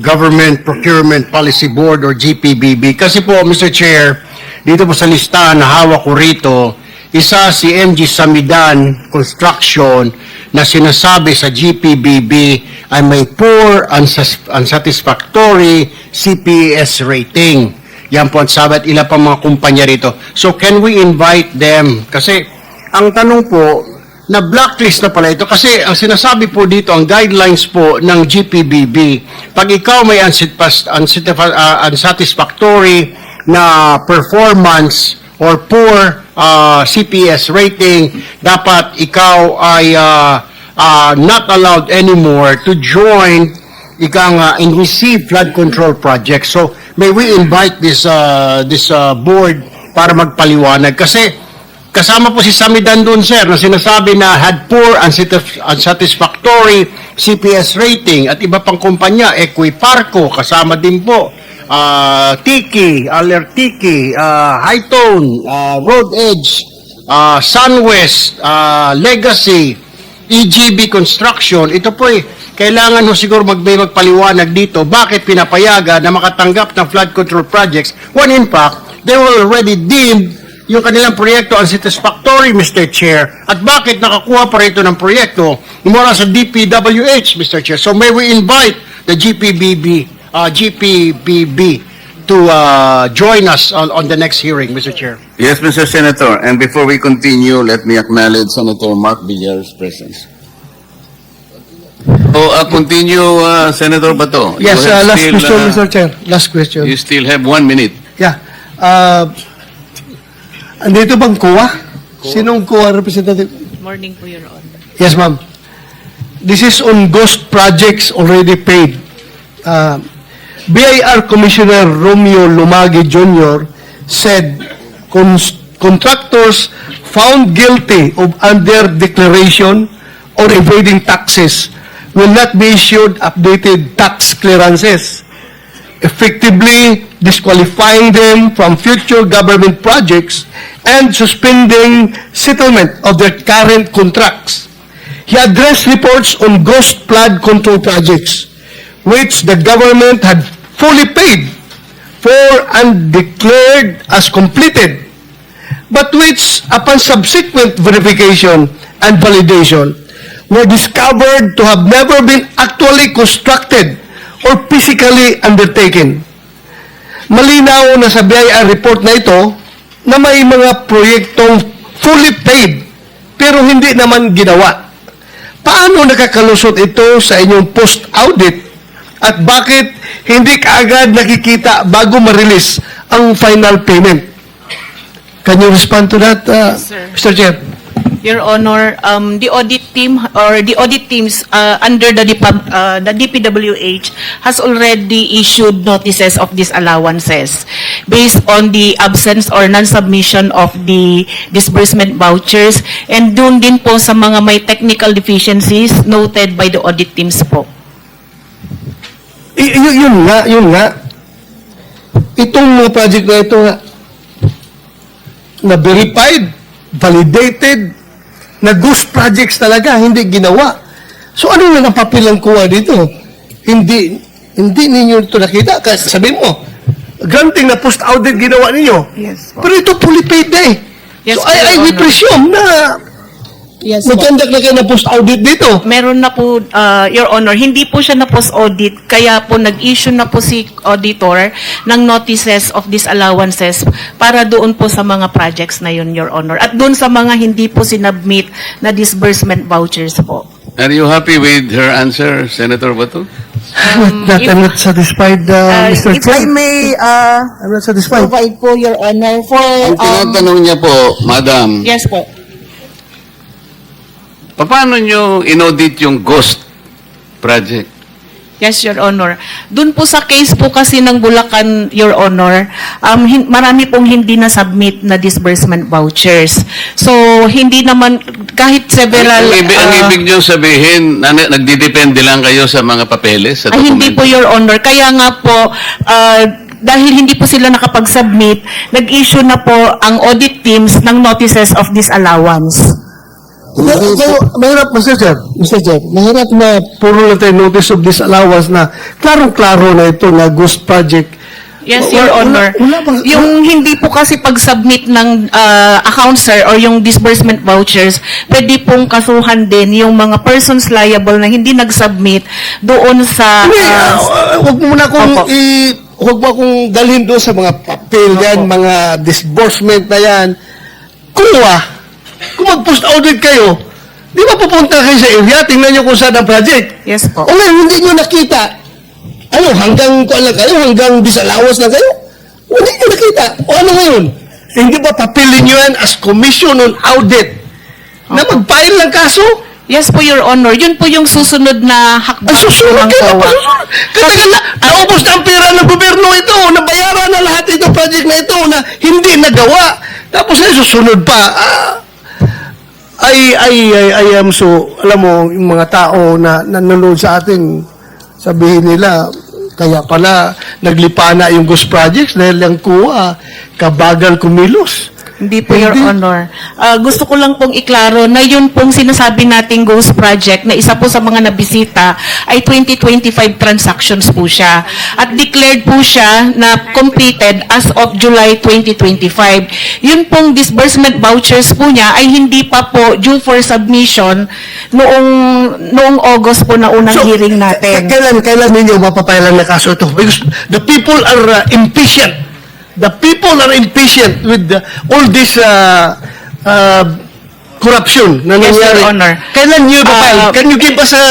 Government Procurement Policy Board or GPBB. Kasi po, Mr. Chair, dito po sa listahan na hawak ko rito, isa si MG Samidan Construction na sinasabi sa GPBB ay may poor, unsatisfactory CPS rating. Yan po ang sabi at ilan pa mga kumpanya rito. So can we invite them? Kasi ang tanong po, na blacklist na pala ito kasi ang sinasabi po dito, ang guidelines po ng GPBB, pag ikaw may uh, unsatisfactory na performance or poor uh, CPS rating, dapat ikaw ay uh, uh, not allowed anymore to join ika nga and receive flood control projects. So may we invite this uh, this uh, board para magpaliwanag kasi kasama po si Samidan doon sir na sinasabi na had poor unsatis- unsatisfactory CPS rating at iba pang kumpanya Equiparco kasama din po uh, Tiki, Alertiki, uh, Hightone, uh, Road Edge, uh, Sunwest, uh, Legacy, EGB Construction, ito po eh, kailangan ho siguro mag may magpaliwanag dito bakit pinapayagan na makatanggap ng flood control projects. When in fact they were already deemed yung kanilang proyekto unsatisfactory, Mr. Chair, at bakit nakakuha pa rito ng proyekto mula sa DPWH, Mr. Chair. So may we invite the GPBB, uh, GPBB to uh, join us on, on the next hearing, Mr. Chair. Yes, Mr. Senator. And before we continue, let me acknowledge Senator Mark Villar's presence. Oh, uh, continue, uh, Senator Bato. You Yes, have uh, last still, question, uh, Mr. Chair. Last question. You still have one minute. Yeah. Uh, andito bang kuwa? Sinong kuwa representative? Morning po, Your Honor. Yes, ma'am. This is on ghost projects already paid. Uh, BIR Commissioner Romeo Lumagi Jr. said contractors found guilty of under declaration or evading taxes will not be issued updated tax clearances, effectively disqualifying them from future government projects and suspending settlement of their current contracts. He addressed reports on ghost flood control projects, which the government had fully paid for and declared as completed, but which, upon subsequent verification and validation, were discovered to have never been actually constructed or physically undertaken. Malinaw na sa BIR report na ito na may mga proyektong fully paid pero hindi naman ginawa. Paano nakakalusot ito sa inyong post-audit at bakit hindi kaagad nakikita bago ma-release ang final payment? Can you respond to that, uh, Yes. Mr. Chair? Your Honor, um, the audit team or the audit teams uh, under the, Depam- uh, the DPWH has already issued notices of disallowances based on the absence or non-submission of the disbursement vouchers and dun din po sa mga may technical deficiencies noted by the audit teams po. Y- y- yun nga, yun nga. Itong mga project na ito nga, na verified, validated, na ghost projects talaga, hindi ginawa. So ano na napapilang kuha dito? Hindi, hindi ninyo ito nakita. Kasi sabihin mo, granting na post-audit ginawa ninyo. Yes po. Pero ito fully paid eh. Yes so I, I will presume na Yes nag-conduct na kayo ng post-audit dito. Meron na po, uh, Your Honor, hindi po siya na post-audit, kaya po nag-issue na po si auditor ng notices of disallowances para doon po sa mga projects na yun, Your Honor. At doon sa mga hindi po sinubmit na disbursement vouchers po. Are you happy with her answer, Senator Bato? Um, That if- I'm not satisfied, uh, Uh, Mr. If I Chair. may uh, I'm not satisfied. provide po, Your Honor, for... Ang um, tinatanong niya po, Madam, Yes po. Paano nyo inaudit yung ghost project? Yes, Your Honor. Doon po sa case po kasi ng Bulacan, Your Honor, um, hin- marami pong hindi na-submit na disbursement vouchers. So, hindi naman, kahit several... ang, ibig, ang uh, ibig nyo sabihin, na, nagdidepende lang kayo sa mga papeles, sa Ay, hindi dokumento? po, Your Honor. Kaya nga po, ah, dahil hindi po sila nakapag-submit, nag-issue na po ang audit teams ng notices of disallowance. Kayo, mahirap, Mr. Chair, Mr. Chair, mahirap na puro lang tayo notice of disallowance na klarong-klaro na ito na ghost project. Yes, Your wala- Honor. wala yung hindi po kasi pag-submit ng ah, account, sir, or yung disbursement vouchers, pwede pong kasuhan din yung mga persons liable na hindi nag-submit doon sa... Hindi, wag mo muna akong Opo. i... Huwag mo akong dalhin doon sa mga papel yan, mga disbursement na yan. Kuha, kung mag-post audit kayo, di ba pupunta kayo sa area, tingnan nyo kung saan ang project. yes po. O ngayon, hindi nyo nakita. Ano, hanggang kuan lang kayo, hanggang disallowance na kayo? Hindi nyo nakita. O ano ngayon? Hindi ba papilin nyo yan as commission on audit na mag-file ng kaso? Yes po, Your Honor. Yun po yung susunod na hakbang Ay, susunod ng kayo. COA. Susunod. Katagal na, naubos na ang pera ng gobyerno ito, nabayaran na lahat itong project na ito na hindi nagawa. Tapos ay susunod pa. Ah, ay, ay, ay, I am so, alam mo, yung mga tao na nanonood sa atin, sabihin nila, kaya pala naglipana yung ghost projects dahil yung kuha, kabagal kumilos. Hindi po, Your. Honor. Ah, gusto ko lang pong iklaro na yun pong sinasabi nating Ghost Project na isa po sa mga nabisita ay 2025 transactions po siya. At declared po siya na completed as of July 2025. Yun pong disbursement vouchers po niya ay hindi pa po due for submission noong noong August po na unang hearing k- natin. Kailan, kailan ninyo mapapailan na kaso ito? Because the people are uh, impatient. The people are impatient with the, all this uh, uh, corruption na Yes, nangyari. Your Honor. Kailan nyo ipapile? Uh, Can you give us a...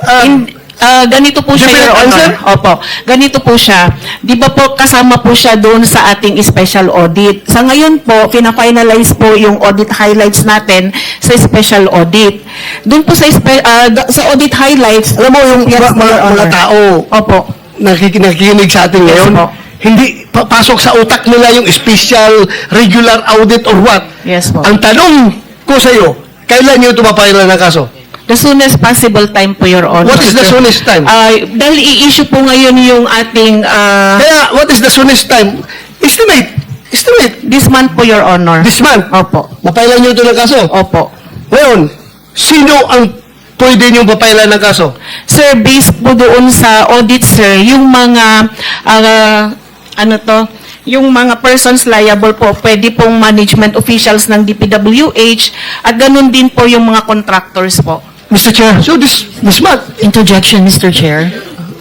uh, In, ah, ganito po siya, Definite Your Honor. answer? Opo. Ganito po siya. Di ba po kasama po siya doon sa ating special audit. Sa ngayon po, fina-finalize po yung audit highlights natin sa special audit. Doon po sa, spe- ah, da- sa audit highlights, alam mo, yung Yes, mga, Your mga, mga Honor. tao Opo. nakik- nakikinig sa atin ngayon, po. hindi pa- pasok sa utak nila yung special regular audit or what. Yes po. Ang tanong ko sa iyo, kailan nyo ito mapailan ng kaso? The soonest possible time po, Your Honor. What is the soonest time? Ah, dahil i-issue po ngayon yung ating ah, Kaya, what is the soonest time? Estimate. Estimate. this month po, Your Honor. This month. Opo. Mapailan nyo ito ng kaso. Opo. Ngayon, sino ang pwede nyo mapailan ng kaso? Sir, based po doon sa audit, sir, yung mga, ah, ano to, yung mga persons liable po, pwede pong management officials ng DPWH, at ganun din po yung mga contractors po. Mr. Chair, so this, this month, Interjection, Mr. Chair.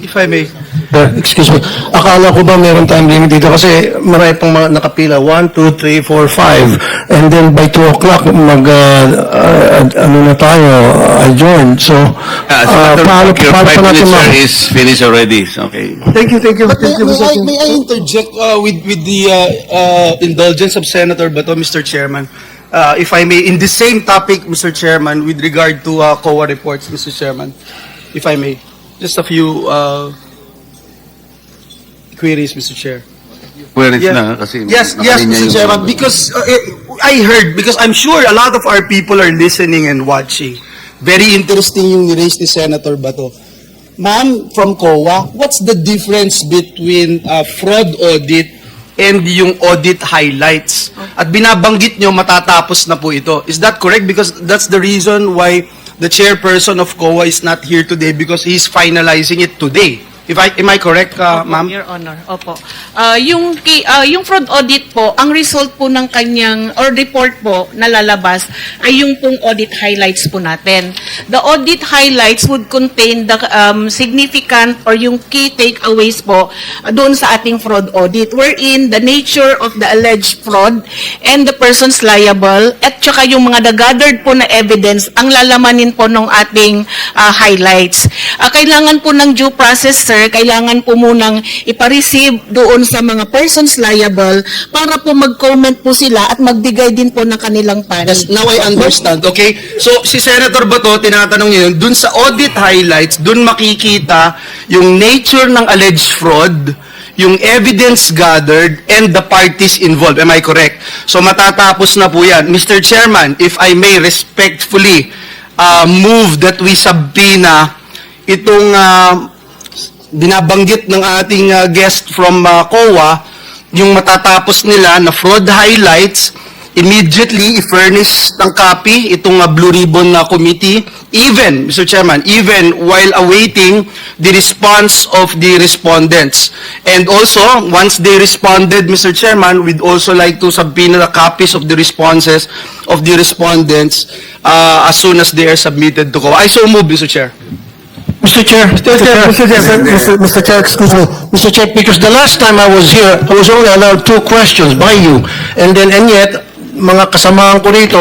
if I may. Excuse me. Akala ko ba meron time limit dito kasi marami pang mga nakapila. 1, 2, 3, 4, 5. And then by 2 o'clock, mag, uh, uh, ano na tayo, adjourn. So, Uh, uh, Senator, paano, your paano five natin minutes, ma- sir, is finished already. Okay. Thank you, thank you. But may, Thank you, may, Mr. I, Chair. may I interject uh, with, with the uh, uh, indulgence of Senator Bato, Mr. Chairman? Uh, if I may, in the same topic, Mr. Chairman, with regard to uh, COA reports, Mr. Chairman, if I may, just a few uh, queries, Mr. Chair. Where is Yeah. na kasi Yes, yes, Mr. yung- Chairman, because uh, eh, I heard, because I'm sure a lot of our people are listening and watching. Very interesting yung ni-raise ni Senator Bato. Ma'am, from COA, what's the difference between uh, fraud audit and yung audit highlights? At binabanggit nyo, matatapos na po ito. Is that correct? Because that's the reason why the chairperson of COA is not here today because he's finalizing it today. If I, am I correct, uh, Opo, ma'am? Your Honor, opo. Ah, yung, ki- ah, yung fraud audit po, ang result po ng kanyang, or report po na lalabas, ay yung pong audit highlights po natin. The audit highlights would contain the um, significant or yung key takeaways po ah, doon sa ating fraud audit, wherein the nature of the alleged fraud and the persons liable, at saka yung mga gathered po na evidence, ang lalamanin po ng ating ah, highlights. Ah, kailangan po ng due process, sir, kailangan po munang ipareceive doon sa mga persons liable para po mag-comment po sila at magbigay din po ng kanilang panig. Yes, now I understand. Okay? So, si Senator Bato, tinatanong niya yun, dun sa audit highlights, dun makikita yung nature ng alleged fraud, yung evidence gathered, and the parties involved. Am I correct? So, matatapos na po yan. Mr. Chairman, if I may respectfully uh, move that we subpoena itong uh, binabanggit ng ating uh, guest from uh, COA, yung matatapos nila na fraud highlights, immediately i-furnish ng copy itong uh, Blue Ribbon na committee, even, Mr. Chairman, even while awaiting the response of the respondents. And also, once they responded, Mr. Chairman, we'd also like to subpoena the copies of the responses of the respondents uh, as soon as they are submitted to COA. I so move, Mr. Chair. Mr. Chair, Mr. Chair, Mr. Chair, Mr. Mr. Chair, excuse me, Mr. Chair, because the last time I was here, I was only allowed two questions by you, and then, and yet, mga kasamahan ko rito,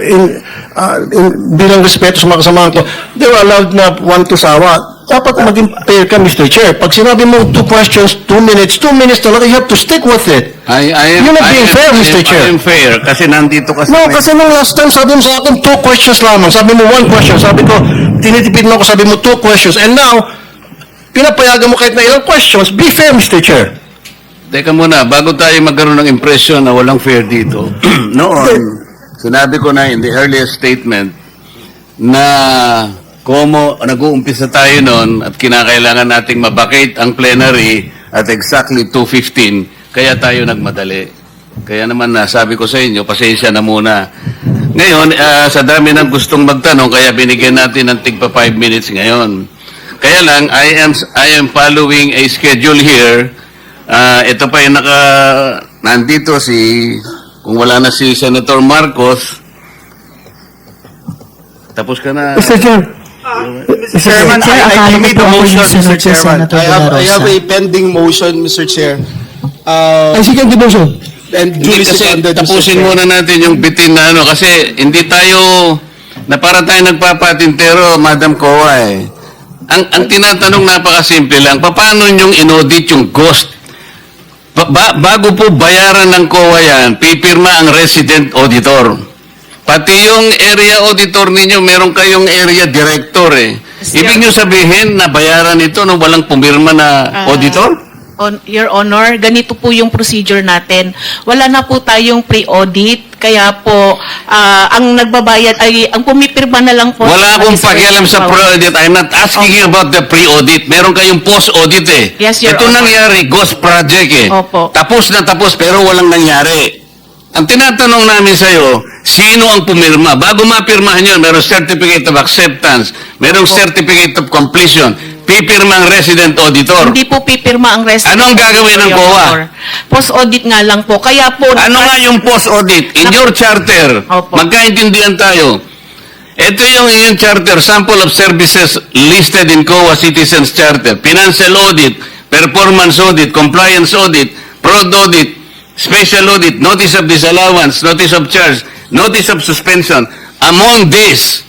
in, uh, in, bilang respeto sa mga kasamahan ko, they were allowed na one to sawa. Dapat maging fair ka, Mr. Chair. Pag sinabi mo two questions, two minutes, two minutes talaga, you have to stick with it. I, I am, You're not I being am- fair, Mr. Chair. I am fair, kasi nandito kasi. No, kasi nung last time, sabi mo sa akin, two questions lamang. Sabi mo one question. Sabi ko, tinitipid mo ako, sabi mo two questions. And now, pinapayagan mo kahit na ilang questions. Be fair, Mr. Chair. Teka muna, bago tayo magkaroon ng impression na walang fair dito, noon, sinabi ko na in the earliest statement na komo nag-uumpisa tayo noon at kinakailangan nating mabakate ang plenary at exactly 2.15, kaya tayo nagmadali. Kaya naman nasabi ko sa inyo, pasensya na muna. Ngayon, ah, sa dami ng gustong magtanong, kaya binigyan natin ng tigpa 5 minutes ngayon. Kaya lang, I am, I am following a schedule here Ah, ito pa yung naka nandito si kung wala na si Senator Marcos. Tapos ka na. Mr. Chair. Mr. Chairman, Chair, I, I made a motion, Mr. Chairman. I have, I have a pending motion, Mr. Chair. Uh, I second the motion. and Hindi duly kasi seconded, Mr. tapusin Chair. muna natin yung bitin na ano kasi hindi tayo na para tayo nagpapatintero, Madam Kowa eh. Ang, ang tinatanong napakasimple lang, paano yung inaudit yung ghost? Ba- ba- bago po bayaran ng COA yan, pipirma ang resident auditor. Pati yung area auditor ninyo, meron kayong area director eh. Ibig nyo sabihin na bayaran ito nung walang pumirma na Ah. auditor? On, Your Honor, ganito po yung procedure natin. Wala na po tayong pre-audit, kaya po ah, ang nagbabayad ay ang pumipirma na lang po. Wala akong pakialam sa pre-audit. I'm not asking you about the pre-audit. Meron kayong post-audit eh. Yes, Your Ito Honor. nangyari, ghost project eh. Opo. Tapos na tapos pero walang nangyari. Ang tinatanong namin sa'yo, sino ang pumirma? Bago mapirmahan yun, merong certificate of acceptance, merong certificate of completion, pipirma ang resident auditor. Hindi po pipirma ang rest. Anong gagawin ng COA? Post-audit nga lang po. Kaya po... Ano nga yung post-audit? In your charter, Opo. magkaintindihan tayo. Ito yung yung charter, sample of services listed in COA Citizens Charter. Financial audit, performance audit, compliance audit, fraud audit, special audit, notice of disallowance, notice of charge, notice of suspension. Among these,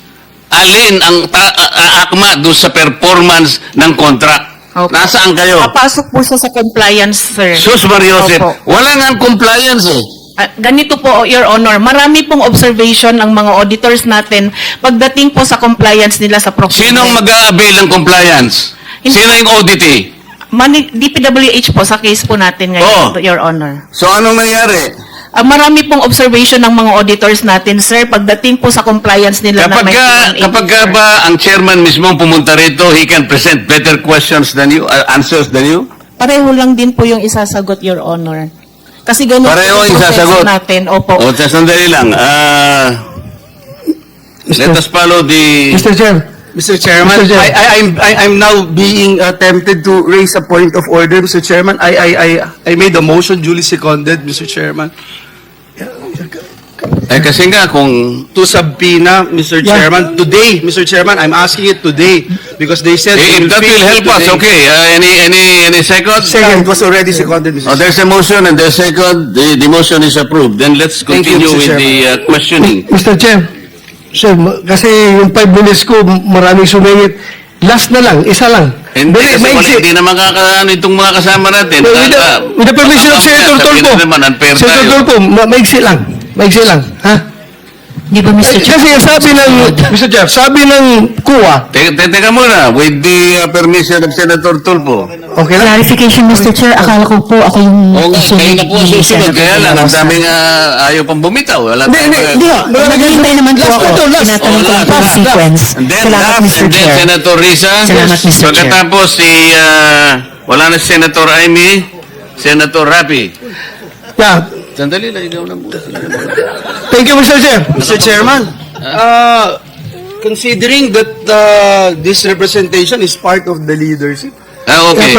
alin ang ta- a- a- akma doon sa performance ng contract? Opo. Nasaan kayo? Papasok po siya sa compliance, sir. Sus Mariosep, Opo. wala nga compliance eh. Ah, ganito po, Your Honor, marami pong observation ng mga auditors natin pagdating po sa compliance nila sa procurement. Sinong mag-a-avail ng compliance? Hindi- Sino yung auditee? Mani- DPWH po sa case po natin Oh. ngayon, Your Honor. So, anong nangyari? Ah, marami pong observation ng mga auditors natin, sir, pagdating po sa compliance nila Kapag na ka, 9180, kapag ka sir. ba ang chairman mismo ang pumunta rito, he can present better questions than you, uh, answers than you? Pareho lang din po yung isasagot, Your Honor. Kasi ganun Pareho po ang yung proseso isasagot? natin. Opo. O, sa sandali lang. Ah, let us follow the... Mr. Chair. Mr. Chairman, Mr. I, I, I'm, I, I'm now being uh, tempted to raise a point of order, Mr. Chairman. I, I, I, I made a motion duly seconded, Mr. Chairman, Eh, kasi nga, kung... to subpoena, Mr. Yeah. Chairman, today, Mr. Chairman, I'm asking it today, because they said. Eh, they if that will help us, today. okay. Uh, any, any, any second? Second, it was already seconded, Mr. Oh, Chairman. there's a motion and there's second. The, the motion is approved. Then let's Thank you, continue Mr. with the uh, questioning. Mr. Chair. Sir, kasi yung five minutes ko, maraming sumingit. Last na lang, isa lang. Hindi, Very kasi wala, maiksi. hindi na makakaano itong mga kasama natin. With the, Kaka- with the permission of Senator sabihin Tulfo. na naman, unfair Senator tayo. Tulfo, ma- maiksi lang. Maiksi lang. Ha? Di ba, Mr. Eh, Chair? Kasi sabi ng, Mr. Chair, sabi ng kuwa, Teka, te- teka muna, with the uh, permission of Senator Tulfo. okay lang? Clarification, Mr. Chair. Akala ko po ako yung Oo nga, kayo na po ang susunod. Kaya lang, ang daming uh, ayaw pang bumitaw. Wala Hindi, tayong- hindi, hindi. Naghihintay naman po Last ako. na to, last. Tinatanong Oh, ko last, po last, sequence. And then, Salamat, last, Mr. and then Chair. Senator Risa. Salamat, Mr. Chair. Pagkatapos si, uh, wala na si Senator Amy, Senator Rapi. Yeah, Sandali lang, ikaw na muna. Thank you, Mr. Chair. Mr. Chairman, uh, considering that uh, this representation is part of the leadership, Ah, okay.